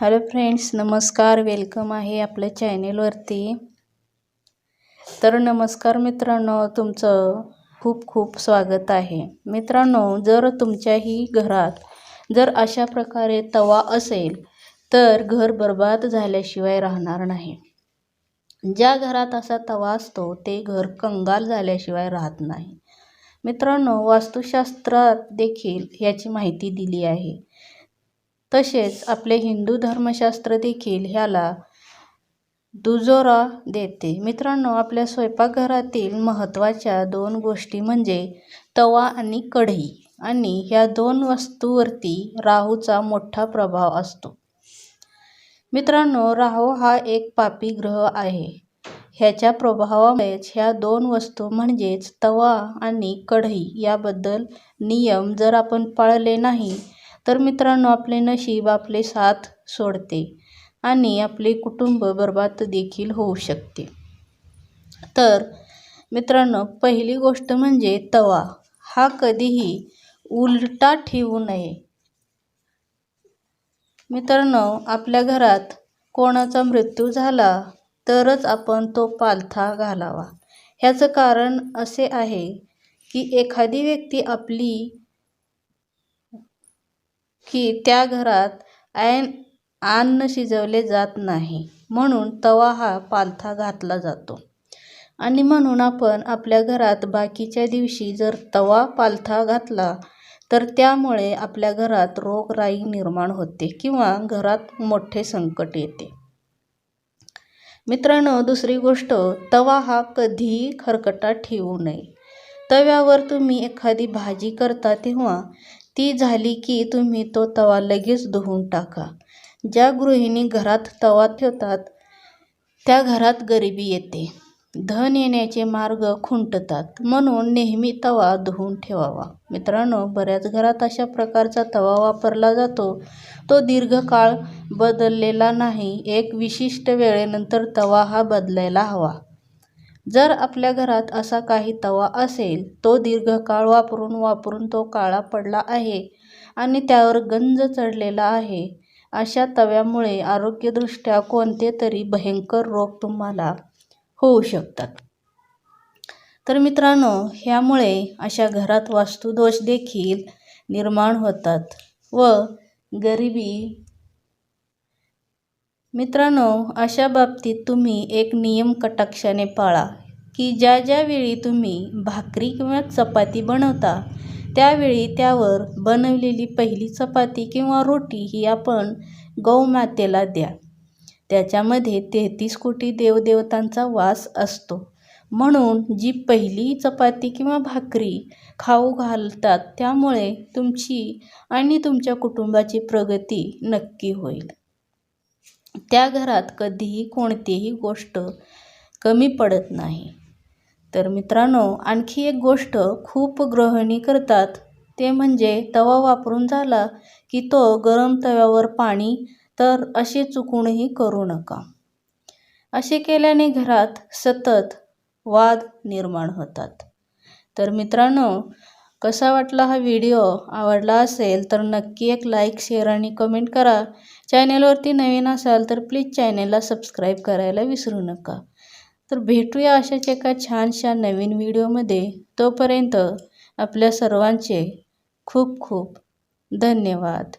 Hello friends नमस्कार. Welcome आहे आपल्या चॅनेलवरती. तर नमस्कार मित्रांनो तुमचं खूप खूप स्वागत आहे. मित्रांनो जर तुमच्याही घरात जर अशा प्रकारे तवा असेल तर घर बर्बाद झाल्याशिवाय राहणार नाही. ज्या घरात असा तवा असतो ते घर कंगाल झाल्याशिवाय राहत नाही. मित्रांनो वास्तुशास्त्रात देखील याची माहिती दिली आहे. तसेच आपले हिंदू धर्मशास्त्र देखील ह्याला दुजोरा देते. मित्रांनो आपल्या स्वयंपाकघरातील महत्त्वाच्या दोन गोष्टी म्हणजे तवा आणि कढई. आणि ह्या दोन वस्तूवरती राहूचा मोठा प्रभाव असतो. मित्रांनो राहू हा एक पापी ग्रह आहे. ह्याच्या प्रभावामुळेच ह्या दोन वस्तू म्हणजेच तवा आणि कढई याबद्दल नियम जर आपण पाळले नाही तर मित्रांनो आपले नशीब आपले साथ सोडते आणि आपले कुटुंब बर्बाद देखील होऊ शकते. तर मित्रांनो पहिली गोष्ट म्हणजे तवा. हा कधीही उलटा ठेवू नये. मित्रांनो आपल्या घरात कोणाचा मृत्यू झाला तरच आपण तो पालथा घालावा. ह्याचं कारण असे आहे की एखादी व्यक्ती आपली की त्या घरात ऐन अन्न शिजवले जात नाही. म्हणून तवा हा पालथा घातला जातो. आणि म्हणून आपण आपल्या घरात बाकीच्या दिवशी जर तवा पालथा घातला तर त्यामुळे आपल्या घरात रोगराई निर्माण होते किंवा घरात मोठे संकट येते. मित्रांनो दुसरी गोष्ट तवा हा कधीही खरकटा ठेवू नये. तव्यावर तुम्ही एखादी भाजी करता तेव्हा ती झाली की तुम्ही तो तवा लगेच धुवून टाका. ज्या गृहिणी घरात तवा ठेवतात त्या घरात गरिबी येते. धन येण्याचे मार्ग खुंटतात म्हणून नेहमी तवा धुवून ठेवावा. मित्रांनो बऱ्याच घरात अशा प्रकारचा तवा वापरला जातो. तो दीर्घकाळ बदललेला नाही एक विशिष्ट वेळेनंतर तवा हा बदलायला हवा. जर आपल्या घरात असा काही तवा असेल तो दीर्घकाळ वापरून वापरून तो काळा पडला आहे आणि त्यावर गंज चढलेला आहे. अशा तव्यामुळे आरोग्यदृष्ट्या कोणते तरी भयंकर रोग तुम्हाला होऊ शकतात. तर मित्रांनो ह्यामुळे अशा घरात वास्तुदोष देखील निर्माण होतात व गरिबी मित्रांनो अशा बाबतीत तुम्ही एक नियम कटाक्षाने पाळा की ज्या ज्यावेळी तुम्ही भाकरी किंवा चपाती बनवता त्यावेळी त्यावर बनवलेली पहिली चपाती किंवा रोटी ही आपण गौमातेला द्या. त्याच्यामध्ये तेहतीस कोटी देवदेवतांचा वास असतो. म्हणून जी पहिली चपाती किंवा भाकरी खाऊ घालतात त्यामुळे तुमची आणि तुमच्या कुटुंबाची प्रगती नक्की होईल. त्या घरात कधीही कोणतीही गोष्ट कमी पडत नाही. तर मित्रांनो आणखी एक गोष्ट खूप गृहिणी करतात ते म्हणजे तवा वापरून झाला की तो गरम तव्यावर पाणी तर असे चुकूनही करू नका. असे केल्याने घरात सतत वाद निर्माण होतात. तर मित्रांनो कसा वाटला हा व्हिडिओ? आवडला असेल तर नक्की एक लाईक शेअर आणि कमेंट करा. चॅनेलवरती नवीन असाल तर प्लीज चॅनेलला सबस्क्राईब करायला विसरू नका. तर भेटूया अशाच एका छानशा नवीन व्हिडिओमध्ये तोपर्यंत आपल्या सर्वांचे खूप खूप धन्यवाद.